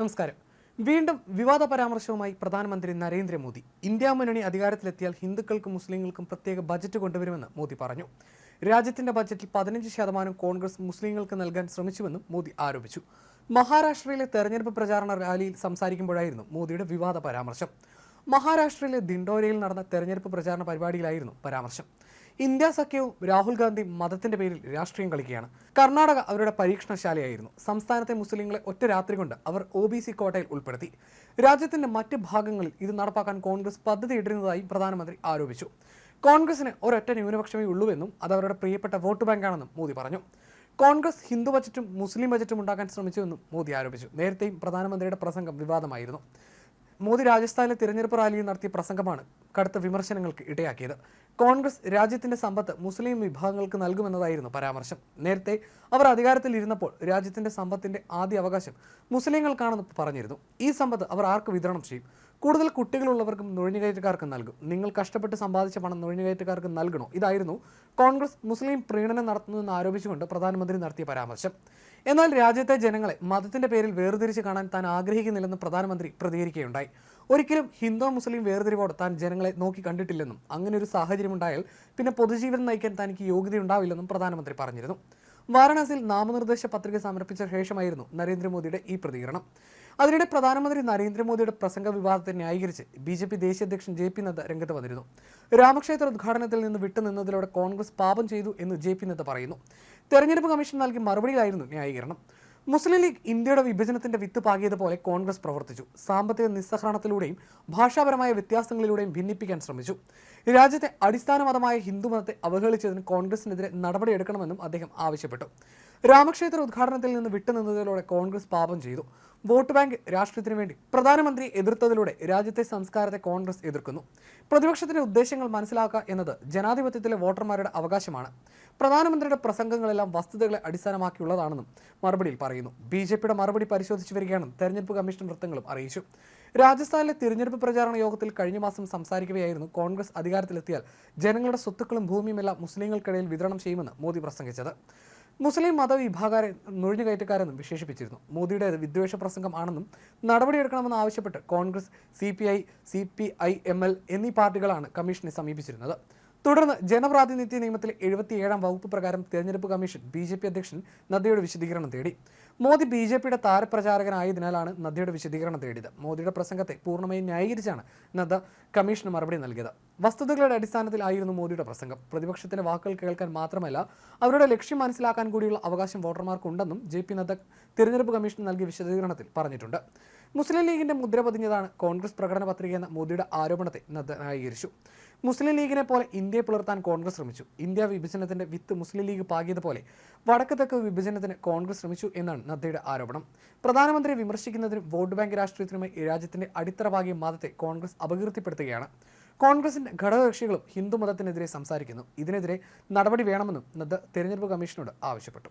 നമസ്കാരം. വീണ്ടും വിവാദ പരാമർശവുമായി പ്രധാനമന്ത്രി നരേന്ദ്രമോദി. ഇന്ത്യ മുന്നണി അധികാരത്തിലെത്തിയാൽ ഹിന്ദുക്കൾക്കും മുസ്ലിങ്ങൾക്കും പ്രത്യേക ബജറ്റ് കൊണ്ടുവരുമെന്ന് മോദി പറഞ്ഞു. രാജ്യത്തിന്റെ ബജറ്റിൽ പതിനഞ്ച് ശതമാനം കോൺഗ്രസ് മുസ്ലിങ്ങൾക്ക് നൽകാൻ ശ്രമിച്ചുവെന്നും മോദി ആരോപിച്ചു. മഹാരാഷ്ട്രയിലെ തെരഞ്ഞെടുപ്പ് പ്രചാരണ റാലിയിൽ സംസാരിക്കുമ്പോഴായിരുന്നു മോദിയുടെ വിവാദ പരാമർശം. മഹാരാഷ്ട്രയിലെ ദിണ്ടോരയിൽ നടന്ന തെരഞ്ഞെടുപ്പ് പ്രചാരണ പരിപാടിയിലായിരുന്നു പരാമർശം. ഇന്ത്യ സഖ്യവും രാഹുൽ ഗാന്ധി മതത്തിന്റെ പേരിൽ രാഷ്ട്രീയം കളിക്കുകയാണ്. കർണാടക അവരുടെ പരീക്ഷണശാലയായിരുന്നു. സംസ്ഥാനത്തെ മുസ്ലിങ്ങളെ ഒറ്റ രാത്രി കൊണ്ട് അവർ ഒ ബി സി കോട്ടയിൽ ഉൾപ്പെടുത്തി. രാജ്യത്തിന്റെ മറ്റ് ഭാഗങ്ങളിൽ ഇത് നടപ്പാക്കാൻ കോൺഗ്രസ് പദ്ധതി ഇടരുന്നതായും പ്രധാനമന്ത്രി ആരോപിച്ചു. കോൺഗ്രസിന് ഒരൊറ്റ ന്യൂനപക്ഷമേ ഉള്ളൂവെന്നും അത് അവരുടെ പ്രിയപ്പെട്ട വോട്ട് ബാങ്കാണെന്നും മോദി പറഞ്ഞു. കോൺഗ്രസ് ഹിന്ദു ബജറ്റും മുസ്ലിം ബജറ്റും ഉണ്ടാക്കാൻ ശ്രമിച്ചുവെന്നും മോദി ആരോപിച്ചു. നേരത്തെയും പ്രധാനമന്ത്രിയുടെ പ്രസംഗം വിവാദമായിരുന്നു. മോദി രാജസ്ഥാനിലെ തിരഞ്ഞെടുപ്പ് റാലിയിൽ നടത്തിയ പ്രസംഗമാണ് കടുത്ത വിമർശനങ്ങൾക്ക് ഇടയാക്കിയത്. കോൺഗ്രസ് രാജ്യത്തിന്റെ സമ്പത്ത് മുസ്ലിം വിഭാഗങ്ങൾക്ക് നൽകുമെന്നതായിരുന്നു പരാമർശം. നേരത്തെ അവർ അധികാരത്തിൽ ഇരുന്നപ്പോൾ രാജ്യത്തിന്റെ സമ്പത്തിന്റെ ആദ്യ അവകാശം മുസ്ലിങ്ങൾക്കാണെന്ന് പറഞ്ഞിരുന്നു. ഈ സമ്പത്ത് അവർ ആർക്ക് വിതരണം ചെയ്യും? കൂടുതൽ കുട്ടികളുള്ളവർക്കും നുഴഞ്ഞുകയറ്റക്കാർക്ക് നൽകും. നിങ്ങൾ കഷ്ടപ്പെട്ട് സമ്പാദിച്ച പണം നുഴഞ്ഞുകയറ്റക്കാർക്ക് നൽകണോ? ഇതായിരുന്നു കോൺഗ്രസ് മുസ്ലിം പ്രീണനം നടത്തുന്നതെന്ന് ആരോപിച്ചുകൊണ്ട് പ്രധാനമന്ത്രി നടത്തിയ പരാമർശം. എന്നാൽ രാജ്യത്തെ ജനങ്ങളെ മതത്തിന്റെ പേരിൽ വേർതിരിച്ച് കാണാൻ താൻ ആഗ്രഹിക്കുന്നില്ലെന്ന് പ്രധാനമന്ത്രി പ്രതികരിക്കുകയുണ്ടായി. ഒരിക്കലും ഹിന്ദു മുസ്ലിം വേർതിരിവോട് താൻ ജനങ്ങളെ നോക്കി കണ്ടിട്ടില്ലെന്നും അങ്ങനെ ഒരു സാഹചര്യം ഉണ്ടായാൽ പിന്നെ പൊതുജീവിതം നയിക്കാൻ തനിക്ക് യോഗ്യതയുണ്ടാവില്ലെന്നും പ്രധാനമന്ത്രി പറഞ്ഞിരുന്നു. വാരണാസിയിൽ നാമനിർദ്ദേശ പത്രിക സമർപ്പിച്ച ശേഷമായിരുന്നു നരേന്ദ്രമോദിയുടെ ഈ പ്രതികരണം. അതിനിടെ പ്രധാനമന്ത്രി നരേന്ദ്രമോദിയുടെ പ്രസംഗ വിവാദത്തെ ന്യായീകരിച്ച് ബി ജെ പി ദേശീയ അധ്യക്ഷൻ ജെ പി നദ്ദ രംഗത്ത് വന്നിരുന്നു. രാമക്ഷേത്ര ഉദ്ഘാടനത്തിൽ നിന്ന് വിട്ടുനിന്നതിലൂടെ കോൺഗ്രസ് പാപം ചെയ്തു എന്ന് ജെ പി നദ്ദ പറയുന്നു. തെരഞ്ഞെടുപ്പ് കമ്മീഷൻ നൽകിയ മറുപടിയിലായിരുന്നു ന്യായീകരണം. മുസ്ലിം ലീഗ് ഇന്ത്യയുടെ വിഭജനത്തിന്റെ വിത്ത് പാകിയതുപോലെ കോൺഗ്രസ് പ്രവർത്തിച്ചു. സാമ്പത്തിക നിസ്സഹരണത്തിലൂടെയും ഭാഷാപരമായ വ്യത്യാസങ്ങളിലൂടെയും ഭിന്നിപ്പിക്കാൻ ശ്രമിച്ചു. രാജ്യത്തെ അടിസ്ഥാന മതമായ ഹിന്ദുമതത്തെ അവഹേളിച്ചതിന് കോൺഗ്രസിനെതിരെ നടപടിയെടുക്കണമെന്നും അദ്ദേഹം ആവശ്യപ്പെട്ടു. രാമക്ഷേത്ര ഉദ്ഘാടനത്തിൽ നിന്ന് വിട്ടുനിന്നതിലൂടെ കോൺഗ്രസ് പാപം ചെയ്തു. വോട്ട് ബാങ്ക് രാഷ്ട്രീയത്തിന് വേണ്ടി പ്രധാനമന്ത്രി എതിർത്തതിലൂടെ രാജ്യത്തെ സംസ്കാരത്തെ കോൺഗ്രസ് എതിർക്കുന്നു. പ്രതിപക്ഷത്തിന്റെ ഉദ്ദേശങ്ങൾ മനസ്സിലാക്കുക എന്നത് ജനാധിപത്യത്തിലെ വോട്ടർമാരുടെ അവകാശമാണ്. പ്രധാനമന്ത്രിയുടെ പ്രസംഗങ്ങളെല്ലാം വസ്തുതകളെ അടിസ്ഥാനമാക്കിയുള്ളതാണെന്നും മറുപടിയിൽ പറയുന്നു. ബി ജെ പിയുടെ മറുപടി പരിശോധിച്ചു വരികയാണെന്നും തെരഞ്ഞെടുപ്പ് കമ്മീഷൻ വൃത്തങ്ങളും അറിയിച്ചു. രാജസ്ഥാനിലെ തിരഞ്ഞെടുപ്പ് പ്രചാരണ യോഗത്തിൽ കഴിഞ്ഞ മാസം സംസാരിക്കുകയായിരുന്നു കോൺഗ്രസ് അധികാരത്തിലെത്തിയാൽ ജനങ്ങളുടെ സ്വത്തുക്കളും ഭൂമിയുമെല്ലാം മുസ്ലിങ്ങൾക്കിടയിൽ വിതരണം ചെയ്യുമെന്ന് മോദി പ്രസംഗിച്ചത്. മുസ്ലിം മതവിഭാഗക്കാരെ നുഴഞ്ഞുകയറ്റക്കാരെന്നും വിശേഷിപ്പിച്ചിരുന്നു. മോദിയുടെ വിദ്വേഷ പ്രസംഗം ആണെന്നും നടപടിയെടുക്കണമെന്ന് ആവശ്യപ്പെട്ട് Congress C P I C P I M L എന്നീ പാർട്ടികളാണ് കമ്മീഷനെ സമീപിച്ചിരുന്നത്. തുടർന്ന് ജനപ്രാതിനിധ്യ നിയമത്തിലെ എഴുപത്തിയേഴാം വകുപ്പ് പ്രകാരം തെരഞ്ഞെടുപ്പ് കമ്മീഷൻ ബി ജെ പി അധ്യക്ഷൻ നദ്ദയുടെ വിശദീകരണം തേടി. മോദി ബി ജെ പിയുടെ താരപ്രചാരകനായതിനാലാണ് നദ്ദയുടെ വിശദീകരണം തേടിയത്. മോദിയുടെ പ്രസംഗത്തെ പൂർണമായും ന്യായീകരിച്ചാണ് നദ്ദ കമ്മീഷന് മറുപടി നൽകിയത്. വസ്തുതകളുടെ അടിസ്ഥാനത്തിലായിരുന്നു മോദിയുടെ പ്രസംഗം. പ്രതിപക്ഷത്തിന്റെ വാക്കുകൾ കേൾക്കാൻ മാത്രമല്ല അവരുടെ ലക്ഷ്യം മനസ്സിലാക്കാൻ കൂടിയുള്ള അവകാശം വോട്ടർമാർക്കുണ്ടെന്നും ജെ പി നദ്ദ തിരഞ്ഞെടുപ്പ് കമ്മീഷൻ നൽകിയ വിശദീകരണത്തിൽ പറഞ്ഞിട്ടുണ്ട്. മുസ്ലിം ലീഗിന്റെ മുദ്ര പതിഞ്ഞതാണ് കോൺഗ്രസ് പ്രകടന പത്രിക എന്ന മോദിയുടെ ആരോപണത്തെ നദ്ദ ന്യായീകരിച്ചു. മുസ്ലിം ലീഗിനെ പോലെ ഇന്ത്യയെ പുലർത്താൻ കോൺഗ്രസ് ശ്രമിച്ചു. ഇന്ത്യ വിഭജനത്തിന്റെ വിത്ത് മുസ്ലിം ലീഗ് പാകിയതുപോലെ വടക്ക് തെക്ക് വിഭജനത്തിന് കോൺഗ്രസ് ശ്രമിച്ചു എന്നാണ് നദ്ദയുടെ ആരോപണം. പ്രധാനമന്ത്രിയെ വിമർശിക്കുന്നതിനും വോട്ട് ബാങ്ക് രാഷ്ട്രീയത്തിനുമായി രാജ്യത്തിന്റെ അടിത്തറ പാകിയ മതത്തെ കോൺഗ്രസ് അപകീർത്തിപ്പെടുത്തുകയാണ്. കോൺഗ്രസിന്റെ ഘടകകക്ഷികളും ഹിന്ദു മതത്തിനെതിരെ സംസാരിക്കുന്നു. ഇതിനെതിരെ നടപടി വേണമെന്നും നദ്ദ തെരഞ്ഞെടുപ്പ് കമ്മീഷനോട് ആവശ്യപ്പെട്ടു.